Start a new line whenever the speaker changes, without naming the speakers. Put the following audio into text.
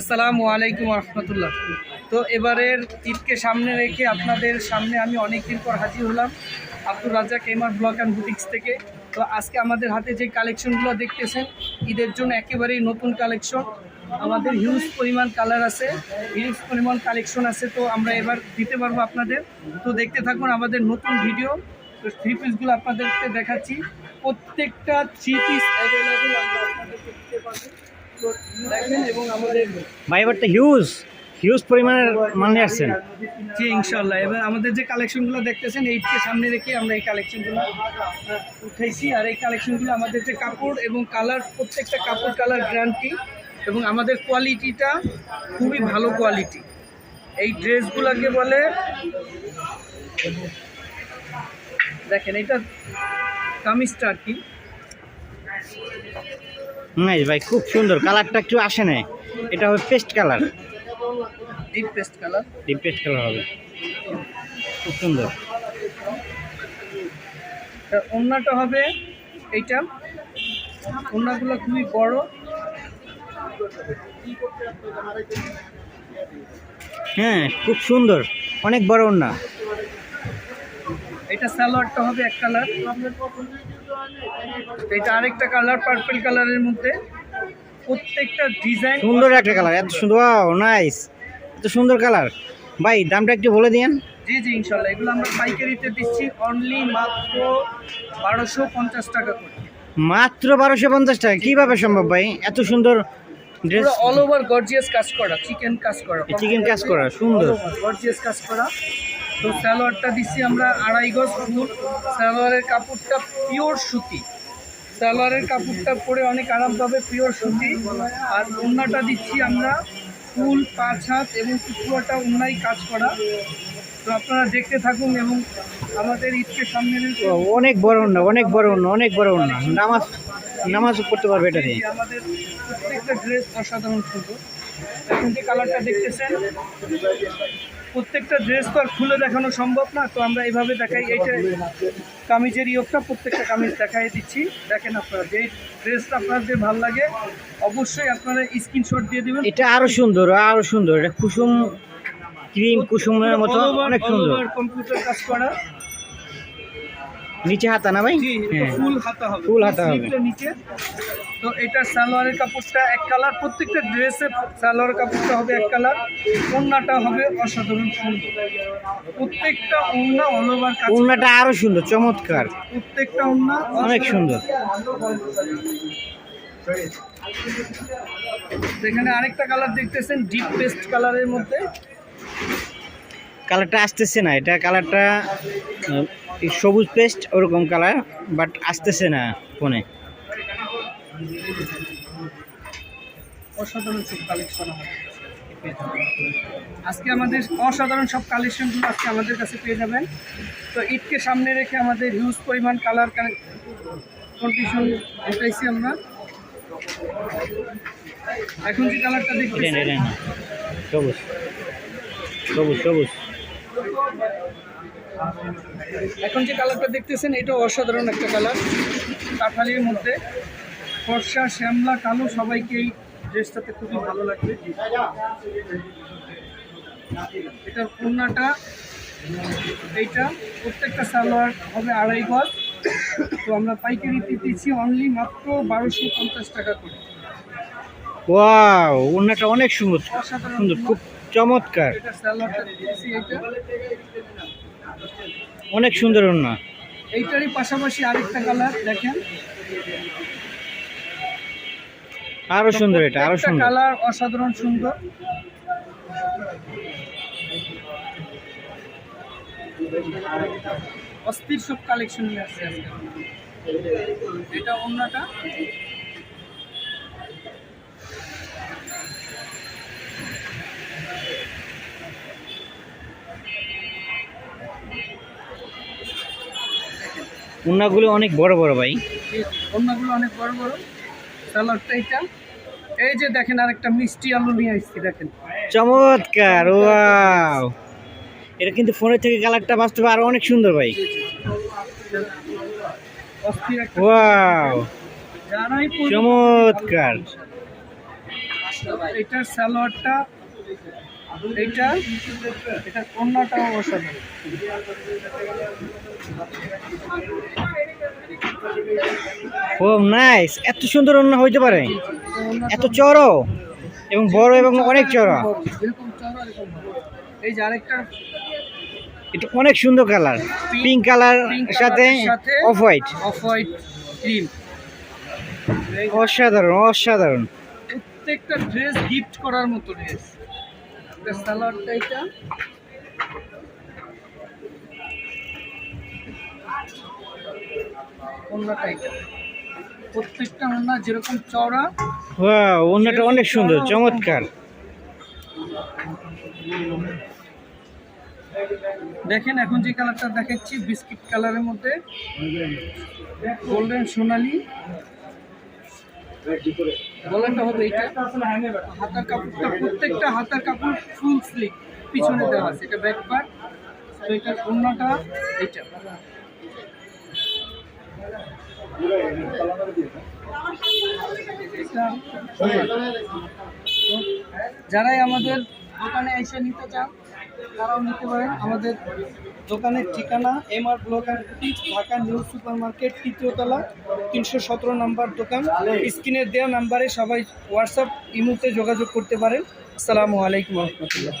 আসসালামু আলাইকুম রহমতুল্লাহ। তো এবারের ঈদকে সামনে রেখে আপনাদের সামনে আমি অনেক দিন পর হাজির হলাম আব্দুর রাজা কেমার ব্লক অ্যান্ড বুটিক্স থেকে। তো আজকে আমাদের হাতে যে কালেকশনগুলো দেখতেছেন, ঈদের জন্য একেবারেই নতুন কালেকশন। আমাদের হিউজ পরিমাণ কালার আছে হিউজ পরিমাণ কালেকশন আছে, তো আমরা এবার দিতে পারব আপনাদের। তো দেখতে থাকুন আমাদের নতুন ভিডিও তো থ্রি পিসগুলো আপনাদেরকে দেখাচ্ছি। প্রত্যেকটা থ্রি পিস অ্যাভেলেবেল আমরা আপনাদেরকে দিতে পারব।
ভাই এবার তো হিউজ হিউজ পরিমাণের মাল নিয়ে আসছেন
জি ইনশাল্লাহ এবার আমাদের যে কালেকশনগুলো দেখতেছেন এইটকে সামনে রেখে আমরা এই কালেকশনগুলো উঠাইছি। আর এই কালেকশনগুলো আমাদের যে কাপড় এবং কালার প্রত্যেকটা কাপড় কালার গ্যারান্টি এবং আমাদের কোয়ালিটিটা খুবই ভালো কোয়ালিটি এই ড্রেসগুলোকে বলে দেখেন এটা কামিজটা আর কি
নাই ভাই খুব সুন্দর। কালারটা একটু আসে না এটা হবে paste colour.
Deep paste colour
deep paste colour হবে। খুব সুন্দর।
ওড়নাটা হবে এইটা। ওড়নাগুলো খুবই বড়।
হ্যাঁ খুব সুন্দর। অনেক বড় না
এটা সালোয়ারটা হবে এক কালার। এটা আরেকটা কালার পার্পল কালারের মধ্যে প্রত্যেকটা ডিজাইন
সুন্দর একটা কালার এত সুন্দর নাইস এত সুন্দর কালার ভাই দামটা একটু বলে দিন
জি জি ইনশাল্লাহ। এগুলো আমরা পাইকারিতে দিচ্ছি অনলি মাত্র বারোশো পঞ্চাশ টাকা করে।
মাত্র বারোশো পঞ্চাশ টাকা। কীভাবে সম্ভব ভাই? এত সুন্দর ড্রেস
অল ওভার গর্জিয়াস কাজ করা চিকেন কাজ করা
চিকেন কাজ করা সুন্দর।
গর্জিয়াস কাজ করা। তো সালোয়ারটা দিচ্ছি আমরা আড়াই গজ ফুল সালোয়ারের কাপড়টা পিওর সুতি। সালোয়ারের কাপড়টা পরে অনেক আরাম পাবে পিওর সুতি। আর ওড়নাটা দিচ্ছি আমরা ফুল পাঁচ হাত এবং টুকরোটা ওড়নাই কাজ করা। তো আপনারা দেখতে থাকুন এবং আমাদের ঈদকে সামনে
অনেক বড় না অনেক বড় না অনেক বড় না নামাজ নামাজ পড়তে পারবে এটা দিয়ে।
আমাদের প্রত্যেকটা ড্রেস অসাধারণ সুন্দর। এখন যে কালারটা দেখতেছেন প্রত্যেকটা ড্রেস তো আর খুলে দেখানো সম্ভব না তো আমরা এইভাবে দেখাই। এইটা কামিজের ইয়োগটা প্রত্যেকটা কামিজ দেখাই দিচ্ছি। দেখেন আপনারা যে ড্রেসটা আপনাদের ভালো লাগে অবশ্যই আপনারা স্ক্রিনশট দিয়ে দেবেন।
এটা আরও সুন্দর আরও সুন্দর। এটা কুসুম ক্রিম কুসুমের মতো অনেক সুন্দর।
কম্পিউটার কাজ করা।
নিচে হাতা না ভাই? হ্যাঁ।
ফুল হাতা হবে।
Full হাতা হবে।
নিচে। তো এটা সালোয়ারের কাপড়টা এক কালার। প্রত্যেকটা ড্রেসের সালোয়ারের কাপড়টা হবে এক কালার। ওড়নাটা হবে অসাধারণ সুন্দর। প্রত্যেকটা ওড়না অল ওভার
ওড়নাটা আরও সুন্দর চমৎকার।
প্রত্যেকটা ওড়না
অনেক সুন্দর।
এখানে আরেকটা কালার দেখতেছেন ডিপ পেস্ট কালারের মধ্যে।
কালারটা আসতেছে না এটা কালারটা সবুজ পেস্ট ওরকম কালার বাট আসতেছে না ফোনে।
অসাধারণ সব কালেকশন আজকে আমাদের অসাধারণ সব কালেকশনগুলো আজকে আমাদের কাছে পেয়ে যাবেন। তো ঈদকে সামনে রেখে আমাদের হিউজ পরিমাণ কালার কন্ডিশন উঠাইছি আমরা। এখন যে কালারটা
না। সবুজ। সবুজ সবুজ।
এখন যে কালারটা দেখতেছেন এটা অসাধারণ একটা কালার। কাঠালির মধ্যে ফর্সা শ্যামলা কালো সবাইকে এই ড্রেসটাতে খুবই ভালো লাগবে। এটা ওড়নাটা এইটা প্রত্যেকটা সালোয়ার হবে আড়াই গজ। তো আমরা পাইকারিতে দিচ্ছি অনলি মাত্র বারোশো পঞ্চাশ টাকা করে।
ওয়াও অনেক সুন্দর। সুন্দর খুব চমৎকার।
এটা সালোয়ারটা দিচ্ছি এইটা।
অনেক সুন্দর ওড়না।
এইটারই পাশাপাশি আরেকটা কালার দেখেন।
আরও সুন্দর এটা আরও সুন্দর।
কালার অসাধারণ সুন্দর। অস্থির সব কালেকশন নিয়ে আসছে এটা অন্যটা
ওড়নাগুলো অনেক বড় বড় ভাই।
অন্যগুলো অনেক বড় বড়। কালারটা এইটা। এই যে দেখেন আরেকটা মিষ্টি আলু নিয়ে আসছি দেখেন।
চমৎকার ওয়াও। এটা কিন্তু ফোনের থেকে কালারটা বাস্তবে আরও অনেক সুন্দর ভাই। ওয়াও। চমৎকার।
এটার সালোয়ারটা এইটা এটা অন্যটাও অসাধারণ।
ও নাইস এত সুন্দর অন্য হইতে পারে। এত চড়ো এবং বড় এবং অনেক চড়া।
এই যে আরেকটা।
এটা অনেক সুন্দর কালার পিঙ্ক কালার সাথে off white
off white cream
অসাধারণ অসাধারণ।
প্রত্যেকটা ড্রেস গিফট করার মতো ড্রেস এটা সালোয়ারটা এটা। প্রত্যেকটা ওন্না যেরকম চওড়া
অন্যটা অনেক সুন্দর চমৎকার।
দেখেন এখন যে কালারটা দেখাচ্ছি বিস্কিট কালারের মধ্যে। গোল্ডেন সোনালি। গলাটা হবে এটা হাতার কাপড়টা প্রত্যেকটা হাতার কাপড় ফুল স্লিক পিছনে দেওয়া আছে এটা ব্যাক পার্ট তো এটার অন্যটা এটা এটা তো যারাই আমাদের দোকানে এসে নিতে চান, তারাও নিতে পারেন। আমাদের দোকানের ঠিকানা M R block and Dhaka new super market তৃতীয়তলা তিনশো সতেরো নাম্বার দোকান। স্ক্রিনের দেওয়া নাম্বারে সবাই হোয়াটসঅ্যাপ, ইমুতে যোগাযোগ করতে পারেন। আসসালামু আলাইকুম রহমতুল্লাহ।